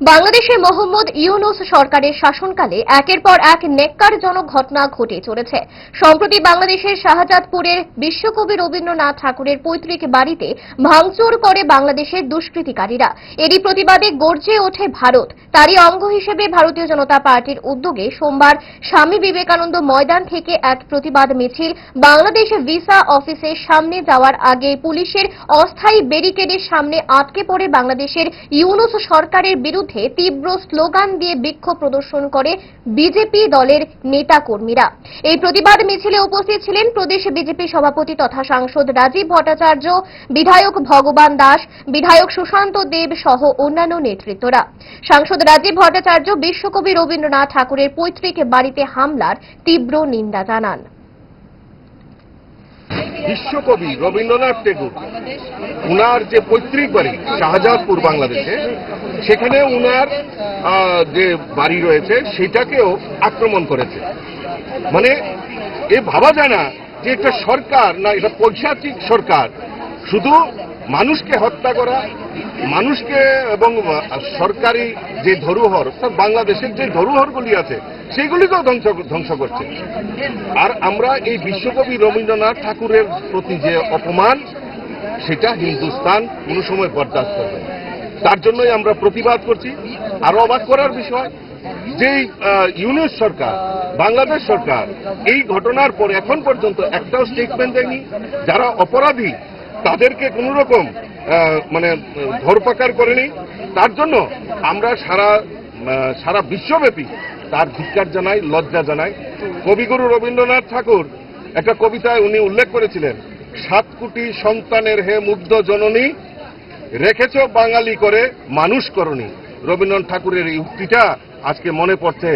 বাংলাদেশে মোহাম্মদ ইউনুস সরকারের শাসনকালে একের পর এক নেককারজনক ঘটনা ঘটে চলেছে। সম্প্রতি বাংলাদেশের শাহজাদপুরের বিশ্বকবি রবীন্দ্রনাথ ঠাকুরের পৈতৃক বাড়িতে ভাঙচুর করে বাংলাদেশের দুষ্কৃতিকারীরা। এরই প্রতিবাদে গর্জে ওঠে ভারত। তারই অঙ্গ হিসেবে ভারতীয় জনতা পার্টির উদ্যোগে সোমবার স্বামী বিবেকানন্দ ময়দান থেকে এক প্রতিবাদ মিছিল বাংলাদেশ ভিসা অফিসের সামনে যাওয়ার আগে পুলিশের অস্থায়ী ব্যারিকেডের সামনে আটকে পড়ে বাংলাদেশের ইউনুস সরকারের বিরুদ্ধে তীব্র স্লোগান দিয়ে বিক্ষোভ প্রদর্শন করে বিজেপি দলের নেতা কর্মীরা এই প্রতিবাদ মিছিলে উপস্থিত ছিলেন প্রদেশ বিজেপি সভাপতি তথা সাংসদ রাজীব ভট্টাচার্য, বিধায়ক ভগবান দাস, বিধায়ক সুশান্ত দেব সহ অন্যান্য নেতৃত্বরা। সাংসদ রাজীব ভট্টাচার্য, বিশ্বকবি রবীন্দ্রনাথ ঠাকুরের পৈতৃক বাড়িতে হামলার তীব্র নিন্দা জানান। বিশ্বকবি রবীন্দ্রনাথ টেগুর উনার যে পৈতৃক বাড়ি, শাহজাদপুর, বাংলাদেশে, সেখানে উনার যে বাড়ি রয়েছে, সেটাকেও আক্রমণ করেছে। মানে এ ভাবা যায় না যে একটা সরকার না, এটা পৈশাচিক সরকার। শুধু মানুষকে হত্যা করা, মানুষকে এবং সরকারি যে ধরুহর বাংলাদেশের যে ধরুহরগুলি আছে, সেগুলিকেও ধ্বংস ধ্বংস করছে। আর আমরা এই বিশ্বকবি রবীন্দ্রনাথ ঠাকুরের প্রতি যে অপমান, সেটা হিন্দুস্তান কোনো সময় বরদাস্ত করবে তার জন্যই আমরা প্রতিবাদ করছি। আরও অবাক করার বিষয় যে ইউনিয়ন সরকার, বাংলাদেশ সরকার, এই ঘটনার পর এখন পর্যন্ত একটাও স্টেটমেন্ট দেয়নি। যারা অপরাধী তাদেরকে কোন রকম মানে ধরপাকার করেনি। তার জন্য আমরা সারা সারা বিশ্বব্যাপী তার ধিক্কার জানাই, লজ্জা জানাই। কবিগুরু রবীন্দ্রনাথ ঠাকুর একটা কবিতায় উনি উল্লেখ করেছিলেন, সাত কোটি সন্তানের হে মুগ্ধ জননী, রেখেছ বাঙালি করে মানুষ করণী রবীন্দ্রনাথ ঠাকুরের এই উক্তিটা আজকে মনে পড়ছে।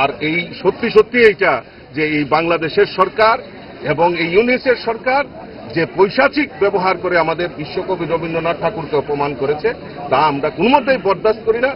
আর এই সত্যি সত্যি এইটা যে এই বাংলাদেশের সরকার এবং এই ইউনিসের সরকার যে পৈশাচিক ব্যবহার করে আমাদের বিশ্বকবি রবীন্দ্রনাথ ঠাকুরকে অপমান করেছে, তা আমরা কোনো মতেই বরদাস্ত করি না।